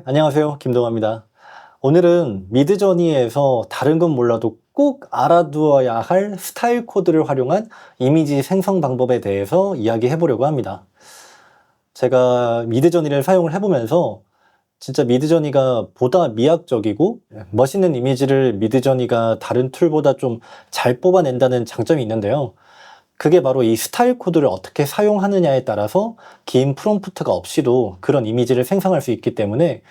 네, 안녕하세요. 김동환입니다. 오늘은 미드저니에서 다른 건 몰라도 꼭 알아두어야 할 스타일 코드를 활용한 이미지 생성 방법에 대해서 이야기해 보려고 합니다. 제가 미드저니를 사용을 해보면서 진짜 미드저니가 보다 미학적이고 멋있는 이미지를 미드저니가 다른 툴보다 좀 잘 뽑아낸다는 장점이 있는데요. 그게 바로 이 스타일 코드를 어떻게 사용하느냐에 따라서 긴 프롬프트가 없이도 그런 이미지를 생성할 수 있기 때문에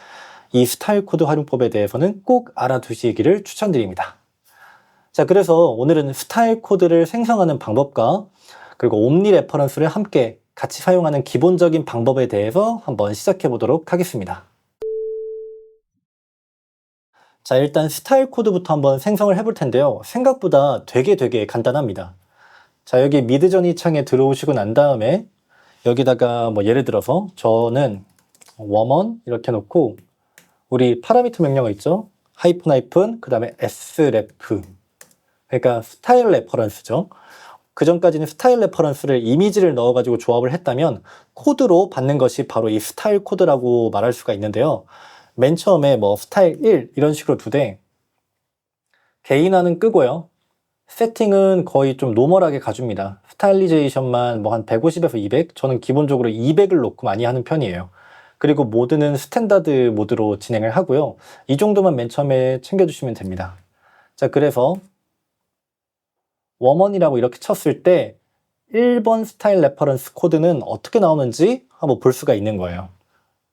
이 스타일 코드 활용법에 대해서는 꼭 알아두시기를 추천드립니다. 자, 그래서 오늘은 스타일 코드를 생성하는 방법과 그리고 옴니 레퍼런스를 함께 같이 사용하는 기본적인 방법에 대해서 한번 시작해 보도록 하겠습니다. 자, 일단 스타일 코드부터 한번 생성을 해볼 텐데요. 생각보다 되게 되게 간단합니다. 자, 여기 미드저니 창에 들어오시고 난 다음에 여기다가 뭐 예를 들어서 저는 웜원 이렇게 놓고 우리 파라미터 명령어 있죠? 하이픈 하이픈 그 다음에 sref 그러니까 스타일 레퍼런스죠. 그 전까지는 스타일 레퍼런스를 이미지를 넣어가지고 조합을 했다면 코드로 받는 것이 바로 이 스타일 코드라고 말할 수가 있는데요. 맨 처음에 뭐 스타일 1 이런 식으로 두되 개인화는 끄고요. 세팅은 거의 좀 노멀하게 가줍니다. 스타일리제이션만 뭐 한 150에서 200? 저는 기본적으로 200을 놓고 많이 하는 편이에요. 그리고 모드는 스탠다드 모드로 진행을 하고요. 이 정도만 맨 처음에 챙겨주시면 됩니다. 자, 그래서 웜원이라고 이렇게 쳤을 때 1번 스타일 레퍼런스 코드는 어떻게 나오는지 한번 볼 수가 있는 거예요.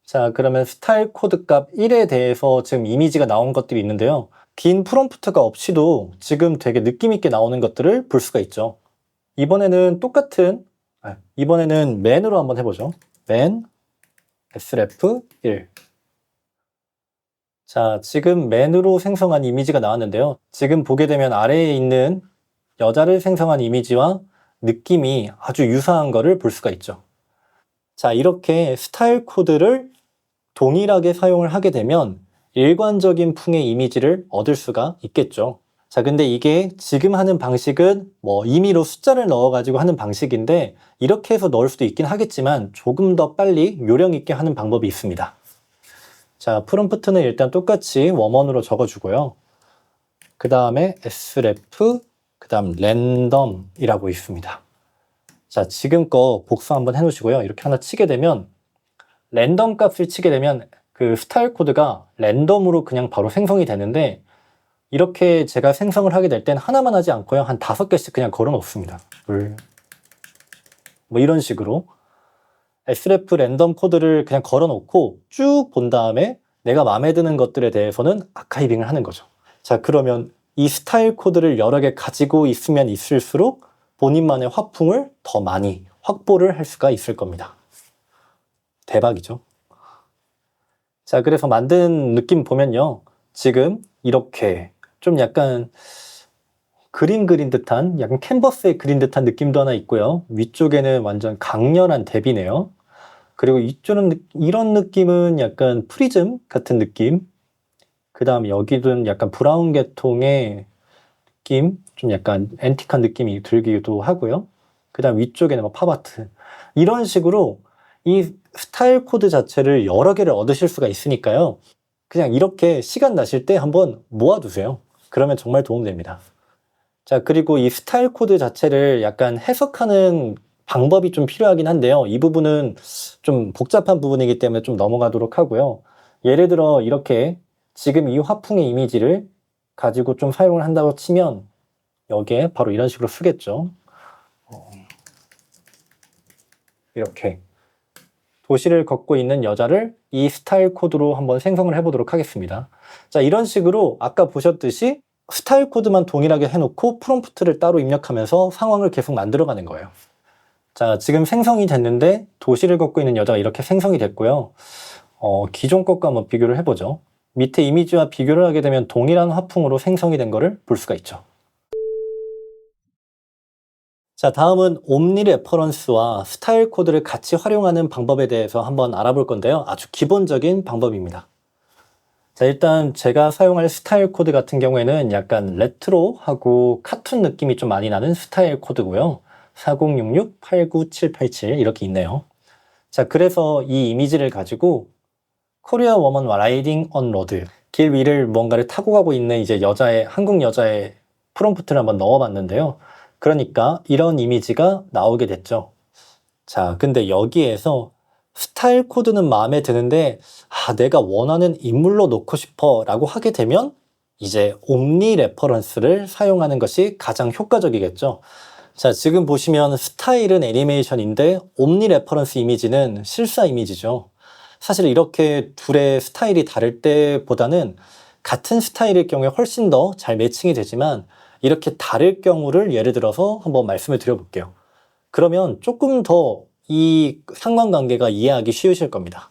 자, 그러면 스타일 코드 값 1에 대해서 지금 이미지가 나온 것들이 있는데요. 긴 프롬프트가 없이도 지금 되게 느낌있게 나오는 것들을 볼 수가 있죠. 이번에는 똑같은, 아, 이번에는 맨으로 한번 해보죠. 맨, sref 1. 자, 지금 맨으로 생성한 이미지가 나왔는데요. 지금 보게 되면 아래에 있는 여자를 생성한 이미지와 느낌이 아주 유사한 거를 볼 수가 있죠. 자, 이렇게 스타일 코드를 동일하게 사용을 하게 되면 일관적인 풍의 이미지를 얻을 수가 있겠죠. 자, 근데 이게 지금 하는 방식은 뭐 임의로 숫자를 넣어가지고 하는 방식인데 이렇게 해서 넣을 수도 있긴 하겠지만 조금 더 빨리 요령 있게 하는 방법이 있습니다. 자, 프롬프트는 일단 똑같이 웜원으로 적어주고요. 그 다음에 sref, 그 다음 랜덤이라고 있습니다. 자, 지금 거 복사 한번 해놓으시고요. 이렇게 하나 치게 되면 랜덤 값을 치게 되면 그 스타일 코드가 랜덤으로 그냥 바로 생성이 되는데 이렇게 제가 생성을 하게 될 땐 하나만 하지 않고요. 한 다섯 개씩 그냥 걸어 놓습니다. 둘. 뭐 이런 식으로 sref 랜덤 코드를 그냥 걸어 놓고 쭉 본 다음에 내가 마음에 드는 것들에 대해서는 아카이빙을 하는 거죠. 자, 그러면 이 스타일 코드를 여러 개 가지고 있으면 있을수록 본인만의 화풍을 더 많이 확보를 할 수가 있을 겁니다. 대박이죠. 자, 그래서 만든 느낌 보면요. 지금 이렇게 좀 약간 그림 그린 듯한, 약간 캔버스에 그린 듯한 느낌도 하나 있고요. 위쪽에는 완전 강렬한 대비네요. 그리고 이쪽은 이런 느낌은 약간 프리즘 같은 느낌. 그 다음에 여기는 약간 브라운 계통의 느낌, 좀 약간 앤틱한 느낌이 들기도 하고요. 그 다음 위쪽에는 뭐 팝아트. 이런 식으로 이 스타일 코드 자체를 여러 개를 얻으실 수가 있으니까요. 그냥 이렇게 시간 나실 때 한번 모아두세요. 그러면 정말 도움됩니다. 자, 그리고 이 스타일 코드 자체를 약간 해석하는 방법이 좀 필요하긴 한데요. 이 부분은 좀 복잡한 부분이기 때문에 좀 넘어가도록 하고요. 예를 들어 이렇게 지금 이 화풍의 이미지를 가지고 좀 사용을 한다고 치면 여기에 바로 이런 식으로 쓰겠죠. 어, 이렇게 도시를 걷고 있는 여자를 이 스타일 코드로 한번 생성을 해보도록 하겠습니다. 자, 이런 식으로 아까 보셨듯이 스타일 코드만 동일하게 해놓고 프롬프트를 따로 입력하면서 상황을 계속 만들어가는 거예요. 자, 지금 생성이 됐는데 도시를 걷고 있는 여자가 이렇게 생성이 됐고요. 어, 기존 것과 한번 비교를 해보죠. 밑에 이미지와 비교를 하게 되면 동일한 화풍으로 생성이 된 거를 볼 수가 있죠. 자, 다음은 옴니 레퍼런스와 스타일 코드를 같이 활용하는 방법에 대해서 한번 알아볼 건데요. 아주 기본적인 방법입니다. 자, 일단 제가 사용할 스타일 코드 같은 경우에는 약간 레트로하고 카툰 느낌이 좀 많이 나는 스타일 코드고요. 4066, 89787 이렇게 있네요. 자, 그래서 이 이미지를 가지고 코리아 워먼 라이딩 언 로드 길 위를 뭔가를 타고 가고 있는 이제 여자의 한국 여자의 프롬프트를 한번 넣어봤는데요. 그러니까 이런 이미지가 나오게 됐죠. 자, 근데 여기에서 스타일 코드는 마음에 드는데 아, 내가 원하는 인물로 놓고 싶어 라고 하게 되면 이제 옴니 레퍼런스를 사용하는 것이 가장 효과적이겠죠. 자, 지금 보시면 스타일은 애니메이션인데 옴니 레퍼런스 이미지는 실사 이미지죠. 사실 이렇게 둘의 스타일이 다를 때보다는 같은 스타일일 경우에 훨씬 더 잘 매칭이 되지만 이렇게 다를 경우를 예를 들어서 한번 말씀을 드려볼게요. 그러면 조금 더 이 상관관계가 이해하기 쉬우실 겁니다.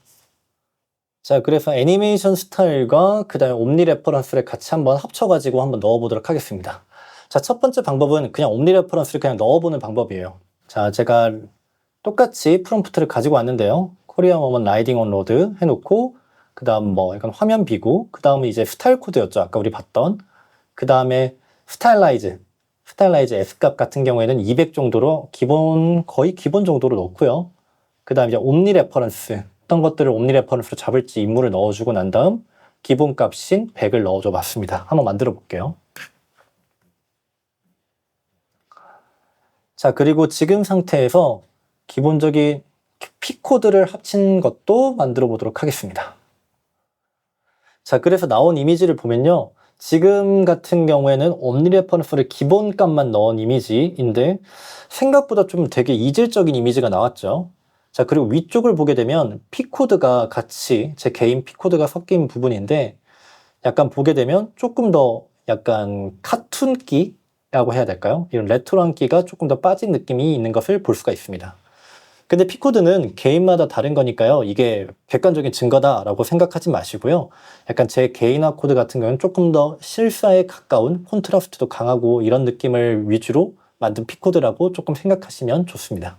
자, 그래서 애니메이션 스타일과 그 다음에 옴니 레퍼런스를 같이 한번 합쳐가지고 한번 넣어보도록 하겠습니다. 자, 첫 번째 방법은 그냥 옴니 레퍼런스를 그냥 넣어보는 방법이에요. 자, 제가 똑같이 프롬프트를 가지고 왔는데요. 코리아 워먼 라이딩 온 로드 해놓고 그 다음 뭐 약간 화면 비고 그 다음은 이제 스타일 코드였죠. 아까 우리 봤던 그 다음에 스타일라이즈 스타일라이즈 S값 같은 경우에는 200 정도로 기본 거의 기본 정도로 넣고요. 그 다음 이제 옴니 레퍼런스 어떤 것들을 옴니 레퍼런스로 잡을지 인물을 넣어주고 난 다음 기본 값인 100을 넣어줘 봤습니다. 한번 만들어 볼게요. 자 그리고 지금 상태에서 기본적인 P 코드를 합친 것도 만들어 보도록 하겠습니다. 자 그래서 나온 이미지를 보면요. 지금 같은 경우에는 옴니 레퍼런스를 기본값만 넣은 이미지인데 생각보다 좀 되게 이질적인 이미지가 나왔죠. 자, 그리고 위쪽을 보게 되면 P코드가 같이 제 개인 P코드가 섞인 부분인데 약간 보게 되면 조금 더 약간 카툰기라고 해야 될까요? 이런 레트로한 기가 조금 더 빠진 느낌이 있는 것을 볼 수가 있습니다. 근데 P코드는 개인마다 다른 거니까요. 이게 객관적인 증거다라고 생각하지 마시고요. 약간 제 개인화 코드 같은 경우는 조금 더 실사에 가까운 콘트라스트도 강하고 이런 느낌을 위주로 만든 P코드라고 조금 생각하시면 좋습니다.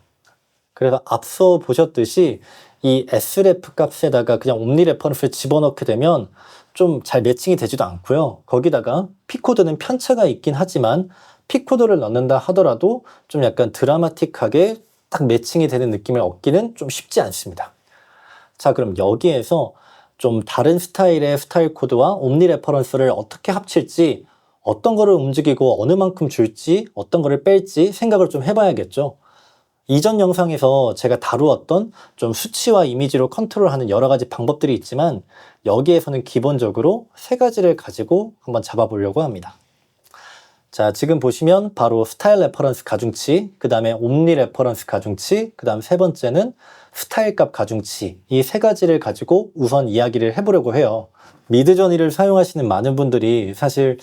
그래서 앞서 보셨듯이 이 sref 값에다가 그냥 옴니 레퍼런스를 집어넣게 되면 좀 잘 매칭이 되지도 않고요. 거기다가 P코드는 편차가 있긴 하지만 P코드를 넣는다 하더라도 좀 약간 드라마틱하게 딱 매칭이 되는 느낌을 얻기는 좀 쉽지 않습니다. 자, 그럼 여기에서 좀 다른 스타일의 스타일 코드와 옴니 레퍼런스를 어떻게 합칠지, 어떤 거를 움직이고 어느 만큼 줄지, 어떤 거를 뺄지 생각을 좀 해봐야겠죠. 이전 영상에서 제가 다루었던 좀 수치와 이미지로 컨트롤하는 여러 가지 방법들이 있지만 여기에서는 기본적으로 세 가지를 가지고 한번 잡아보려고 합니다. 자, 지금 보시면 바로 스타일 레퍼런스 가중치, 그 다음에 옴니 레퍼런스 가중치, 그 다음 세 번째는 스타일 값 가중치 이 세 가지를 가지고 우선 이야기를 해보려고 해요. 미드저니를 사용하시는 많은 분들이 사실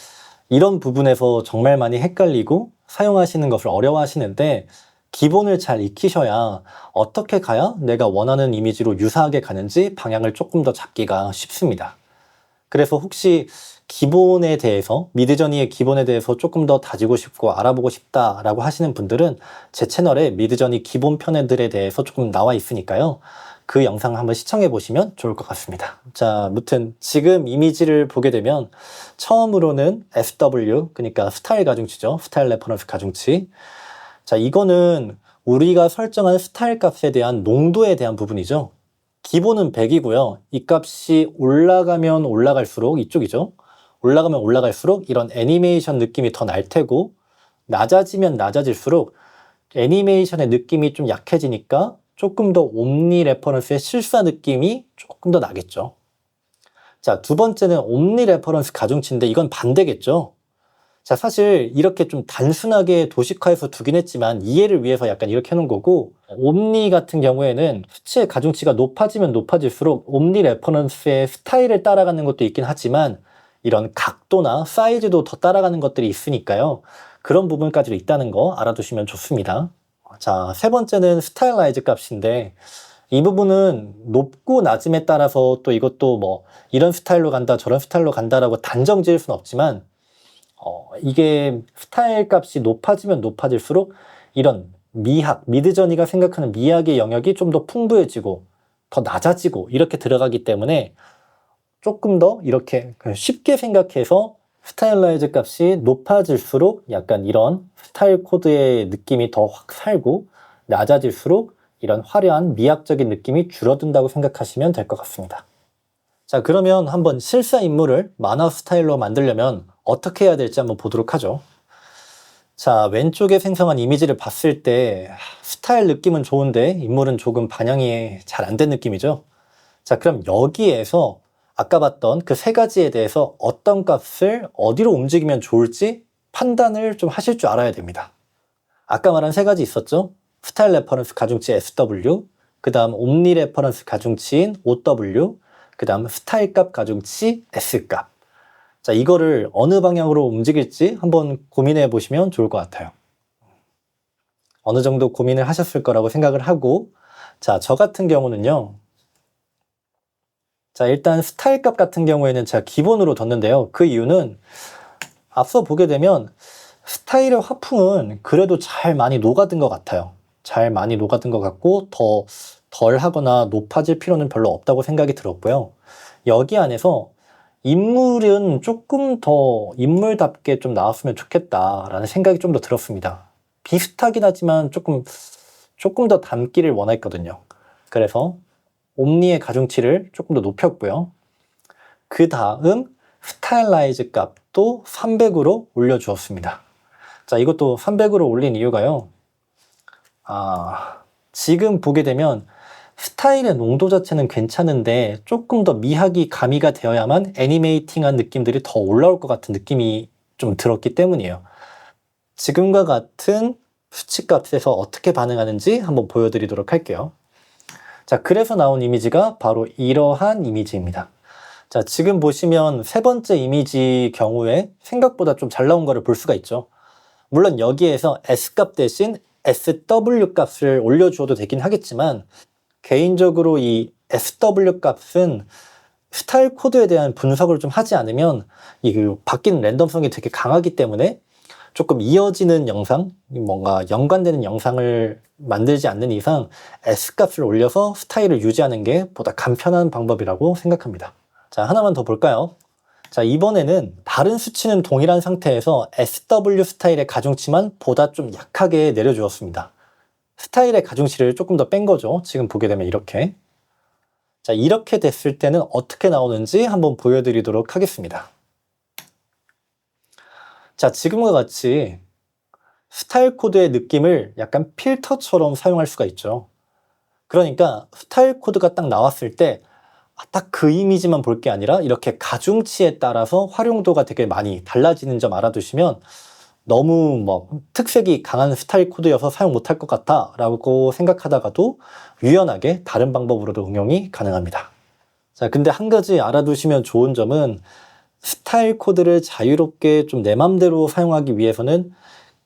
이런 부분에서 정말 많이 헷갈리고 사용하시는 것을 어려워하시는데 기본을 잘 익히셔야 어떻게 가야 내가 원하는 이미지로 유사하게 가는지 방향을 조금 더 잡기가 쉽습니다. 그래서 혹시 기본에 대해서 미드저니의 기본에 대해서 조금 더 다지고 싶고 알아보고 싶다라고 하시는 분들은 제 채널에 미드저니 기본 편애들에 대해서 조금 나와 있으니까요. 그 영상 한번 시청해 보시면 좋을 것 같습니다. 자, 무튼 지금 이미지를 보게 되면 처음으로는 SW 그러니까 스타일 가중치죠. 스타일 레퍼런스 가중치. 자, 이거는 우리가 설정한 스타일 값에 대한 농도에 대한 부분이죠. 기본은 100이고요. 이 값이 올라가면 올라갈수록 이쪽이죠. 올라가면 올라갈수록 이런 애니메이션 느낌이 더 날 테고 낮아지면 낮아질수록 애니메이션의 느낌이 좀 약해지니까 조금 더 옴니 레퍼런스의 실사 느낌이 조금 더 나겠죠. 자, 두 번째는 옴니 레퍼런스 가중치인데 이건 반대겠죠. 자, 사실 이렇게 좀 단순하게 도식화해서 두긴 했지만 이해를 위해서 약간 이렇게 해놓은 거고 옴니 같은 경우에는 수치의 가중치가 높아지면 높아질수록 옴니 레퍼런스의 스타일을 따라가는 것도 있긴 하지만 이런 각도나 사이즈도 더 따라가는 것들이 있으니까요. 그런 부분까지도 있다는 거 알아두시면 좋습니다. 자, 세 번째는 스타일라이즈 값인데 이 부분은 높고 낮음에 따라서 또 이것도 뭐 이런 스타일로 간다 저런 스타일로 간다라고 단정 지을 수는 없지만 어, 이게 스타일 값이 높아지면 높아질수록 이런 미학, 미드저니가 생각하는 미학의 영역이 좀 더 풍부해지고 더 낮아지고 이렇게 들어가기 때문에 조금 더 이렇게 쉽게 생각해서 스타일라이즈 값이 높아질수록 약간 이런 스타일 코드의 느낌이 더 확 살고 낮아질수록 이런 화려한 미학적인 느낌이 줄어든다고 생각하시면 될 것 같습니다. 자, 그러면 한번 실사 인물을 만화 스타일로 만들려면 어떻게 해야 될지 한번 보도록 하죠. 자, 왼쪽에 생성한 이미지를 봤을 때 스타일 느낌은 좋은데 인물은 조금 반영이 잘 안 된 느낌이죠. 자, 그럼 여기에서 아까 봤던 그 세 가지에 대해서 어떤 값을 어디로 움직이면 좋을지 판단을 좀 하실 줄 알아야 됩니다. 아까 말한 세 가지 있었죠? 스타일 레퍼런스 가중치 SW, 그 다음 옴니 레퍼런스 가중치인 OW, 그 다음 스타일 값 가중치 S 값. 자, 이거를 어느 방향으로 움직일지 한번 고민해 보시면 좋을 것 같아요. 어느 정도 고민을 하셨을 거라고 생각을 하고, 자, 저 같은 경우는요. 자, 일단 스타일 값 같은 경우에는 제가 기본으로 뒀는데요. 그 이유는 앞서 보게 되면 스타일의 화풍은 그래도 잘 많이 녹아든 것 같아요. 잘 많이 녹아든 것 같고, 더 덜 하거나 높아질 필요는 별로 없다고 생각이 들었고요. 여기 안에서 인물은 조금 더 인물답게 좀 나왔으면 좋겠다라는 생각이 좀 더 들었습니다. 비슷하긴 하지만 조금, 조금 더 담기를 원했거든요. 그래서 옴니의 가중치를 조금 더 높였고요. 그 다음 스타일라이즈 값도 300으로 올려주었습니다. 자, 이것도 300으로 올린 이유가요. 아, 지금 보게 되면 스타일의 농도 자체는 괜찮은데 조금 더 미학이 가미가 되어야만 애니메이팅한 느낌들이 더 올라올 것 같은 느낌이 좀 들었기 때문이에요. 지금과 같은 수치값에서 어떻게 반응하는지 한번 보여드리도록 할게요. 자, 그래서 나온 이미지가 바로 이러한 이미지입니다. 자, 지금 보시면 세 번째 이미지 경우에 생각보다 좀 잘 나온 거를 볼 수가 있죠. 물론 여기에서 S값 대신 SW 값을 올려주어도 되긴 하겠지만 개인적으로 이 SW 값은 스타일 코드에 대한 분석을 좀 하지 않으면 이그 바뀌는 랜덤성이 되게 강하기 때문에 조금 이어지는 영상, 뭔가 연관되는 영상을 만들지 않는 이상 S 값을 올려서 스타일을 유지하는 게 보다 간편한 방법이라고 생각합니다. 자, 하나만 더 볼까요? 자, 이번에는 다른 수치는 동일한 상태에서 SW 스타일의 가중치만 보다 좀 약하게 내려주었습니다. 스타일의 가중치를 조금 더 뺀 거죠. 지금 보게 되면 이렇게. 자, 이렇게 됐을 때는 어떻게 나오는지 한번 보여드리도록 하겠습니다. 자, 지금과 같이 스타일 코드의 느낌을 약간 필터처럼 사용할 수가 있죠. 그러니까 스타일 코드가 딱 나왔을 때 딱 그 이미지만 볼 게 아니라 이렇게 가중치에 따라서 활용도가 되게 많이 달라지는 점 알아두시면 너무 뭐 특색이 강한 스타일 코드여서 사용 못할 것 같아 라고 생각하다가도 유연하게 다른 방법으로도 응용이 가능합니다. 자, 근데 한 가지 알아두시면 좋은 점은 스타일 코드를 자유롭게 좀 내 맘대로 사용하기 위해서는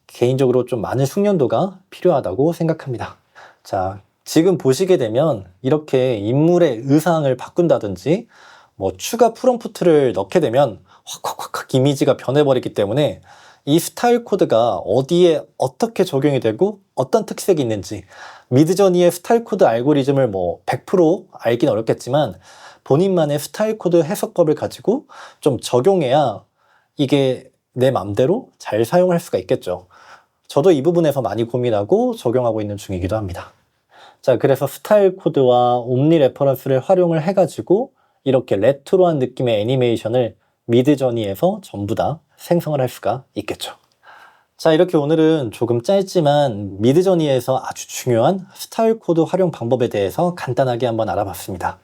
개인적으로 좀 많은 숙련도가 필요하다고 생각합니다. 자, 지금 보시게 되면 이렇게 인물의 의상을 바꾼다든지 뭐 추가 프롬프트를 넣게 되면 확확확 이미지가 변해버리기 때문에 이 스타일 코드가 어디에 어떻게 적용이 되고 어떤 특색이 있는지 미드저니의 스타일 코드 알고리즘을 뭐 100% 알긴 어렵겠지만 본인만의 스타일 코드 해석법을 가지고 좀 적용해야 이게 내 맘대로 잘 사용할 수가 있겠죠. 저도 이 부분에서 많이 고민하고 적용하고 있는 중이기도 합니다. 자, 그래서 스타일 코드와 옴니 레퍼런스를 활용을 해가지고 이렇게 레트로한 느낌의 애니메이션을 미드저니에서 전부 다 생성을 할 수가 있겠죠. 자, 이렇게 오늘은 조금 짧지만 미드저니에서 아주 중요한 스타일 코드 활용 방법에 대해서 간단하게 한번 알아봤습니다.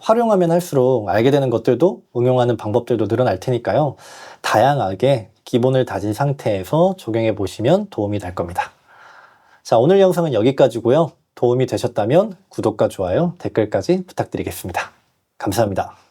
활용하면 할수록 알게 되는 것들도 응용하는 방법들도 늘어날 테니까요. 다양하게 기본을 다진 상태에서 적용해 보시면 도움이 될 겁니다. 자, 오늘 영상은 여기까지고요. 도움이 되셨다면 구독과 좋아요, 댓글까지 부탁드리겠습니다. 감사합니다.